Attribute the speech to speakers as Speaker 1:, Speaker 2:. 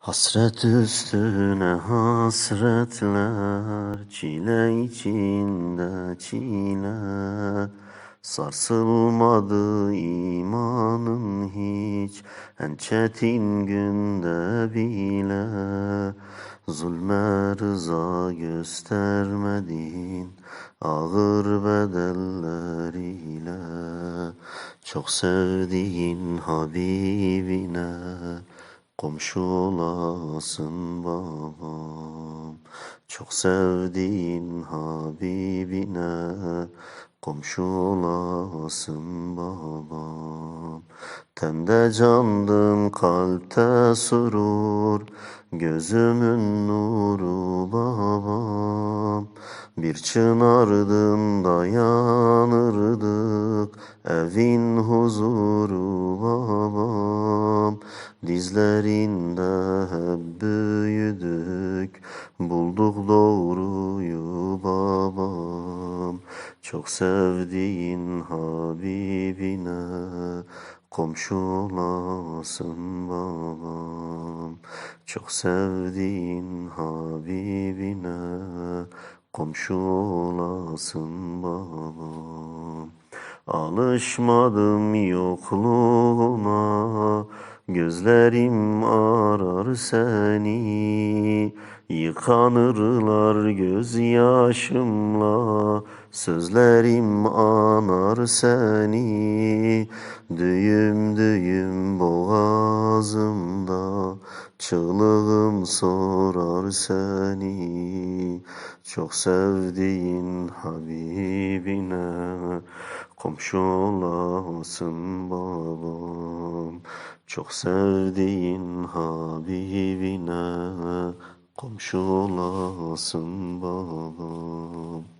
Speaker 1: Hasret üstüne hasretler, çile içinde çile. Sarsılmadı imanın hiç, en çetin günde bile. Zulme rıza göstermedin, ağır bedeller ile. Çok sevdiğin Habibine, Komşu olasın babam. Çok sevdiğin Habibine. Komşu olasın babam. Tende candın kalpte surur. Gözümün nuru babam. Bir çınardın dayanırdık Evin huzuru babam Dizlerinde hep büyüdük, bulduk doğruyu babam. Çok sevdiğin Habibine, komşu olasın babam. Çok sevdiğin Habibine, komşu olasın babam. Alışmadım yokluğuna, gözlerim arar seni. Yıkanırlar gözyaşımla, sözlerim anar seni. Düğüm düğüm boğazımda, çığlığım sorar seni. Çok sevdiğin Habibine, komşu olasın babam. Çok sevdiğin Habibine, komşu olasın babam.